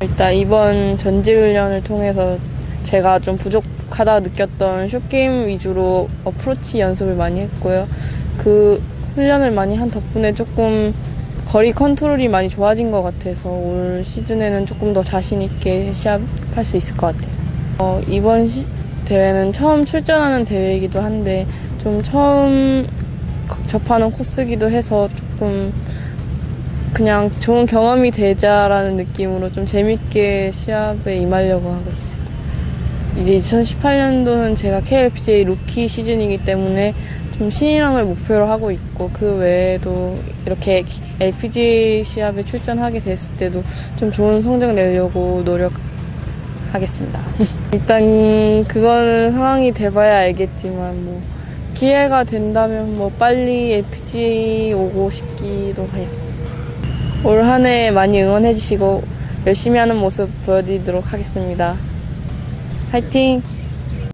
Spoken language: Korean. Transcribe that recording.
일단 이번 전지훈련을 통해서 제가 좀 부족하다 느꼈던 슛게임 위주로 어프로치 연습을 많이 했고요. 그 훈련을 많이 한 덕분에 조금 거리 컨트롤이 많이 좋아진 것 같아서 올 시즌에는 조금 더 자신 있게 시합할 수 있을 것 같아요. 어, 이번 시- 대회는 처음 출전하는 대회이기도 한데 좀 처음 접하는 코스기도 해서 조금 그냥 좋은 경험이 되자라는 느낌으로 좀 재밌게 시합에 임하려고 하고 있어요. 이제 2018년도는 제가 KLPGA 루키 시즌이기 때문에 좀 신인왕을 목표로 하고 있고 그 외에도 이렇게 LPGA 시합에 출전하게 됐을 때도 좀 좋은 성적 내려고 노력하겠습니다. 일단 그거는 상황이 돼봐야 알겠지만 뭐 기회가 된다면 뭐 빨리 LPGA 오고 싶기도 해요. 올 한 해 많이 응원해 주시고 열심히 하는 모습 보여드리도록 하겠습니다. 화이팅!